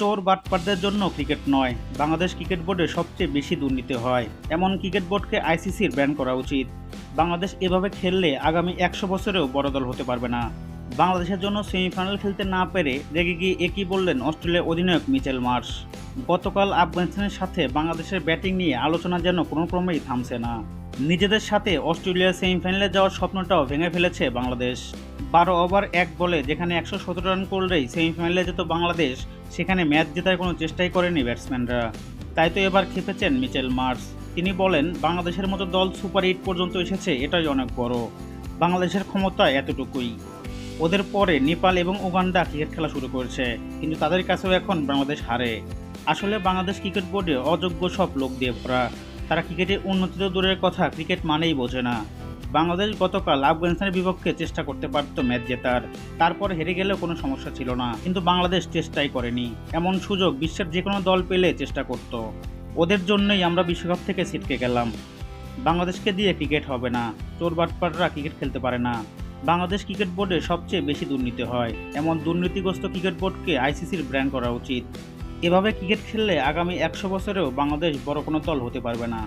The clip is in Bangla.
চোর বাটপারদের জন্য ক্রিকেট নয়। বাংলাদেশ ক্রিকেট বোর্ডে সবচেয়ে বেশি দুর্নীতি হয়। এমন ক্রিকেট বোর্ডকে আইসিসির ব্যান করা উচিত। বাংলাদেশ এভাবে খেললে আগামী একশো বছরেও বড় দল হতে পারবে না। বাংলাদেশের জন্য সেমিফাইনাল খেলতে না পেরে রেগে গিয়ে একই বললেন অস্ট্রেলিয়া অধিনায়ক মিচেল মার্শ। গতকাল আফগানিস্তানের সাথে বাংলাদেশের ব্যাটিং নিয়ে আলোচনা যেন কোনো ক্রমেই থামছে না। নিজেদের সাথে অস্ট্রেলিয়ার সেমিফাইনালে যাওয়ার স্বপ্নটাও ভেঙে ফেলেছে বাংলাদেশ। বারো ওভার, এক বলে, যেখানে একশো সতেরো রান করলেই সেমিফাইনালে যেত বাংলাদেশ, সেখানে ম্যাচ জেতার কোনো চেষ্টাই করেনি ব্যাটসম্যানরা। তাই তো এবার খেপেছেন মিচেল মার্স। তিনি বলেন, বাংলাদেশের মতো দল সুপার এইট পর্যন্ত এসেছে, এটাই অনেক বড়। বাংলাদেশের ক্ষমতা এতটুকুই। ওদের পরে নেপাল এবং উগান্ডা ক্রিকেট খেলা শুরু করেছে, কিন্তু তাদের কাছেও এখন বাংলাদেশ হারে। আসলে বাংলাদেশ ক্রিকেট বোর্ডে অযোগ্য সব লোক দিয়ে ভরা। তারা ক্রিকেটের উন্নতি তো দূরের কথা, ক্রিকেট মানেই বোঝে না। বাংলাদেশ গতকাল আফগানিস্তানের বিপক্ষে চেষ্টা করতে পারত ম্যাচ জেতার। তারপর হেরে গেলেও কোনো সমস্যা ছিল না, কিন্তু বাংলাদেশ চেষ্টাই করেনি। এমন সুযোগ বিশ্বের যে কোনো দল পেলে চেষ্টা করত। ওদের জন্যই আমরা বিশ্বকাপ থেকে ছিটকে গেলাম। বাংলাদেশকে দিয়ে ক্রিকেট হবে না। চোর বাটপাররা ক্রিকেট খেলতে পারে না। বাংলাদেশ ক্রিকেট বোর্ডে সবচেয়ে বেশি দুর্নীতি হয়। এমন দুর্নীতিগ্রস্ত ক্রিকেট বোর্ডকে আইসিসির ব্র্যান্ড করা উচিত। এভাবে ক্রিকেট খেললে আগামী একশো বছরেও বাংলাদেশ বড় কোনো দল হতে পারবে না।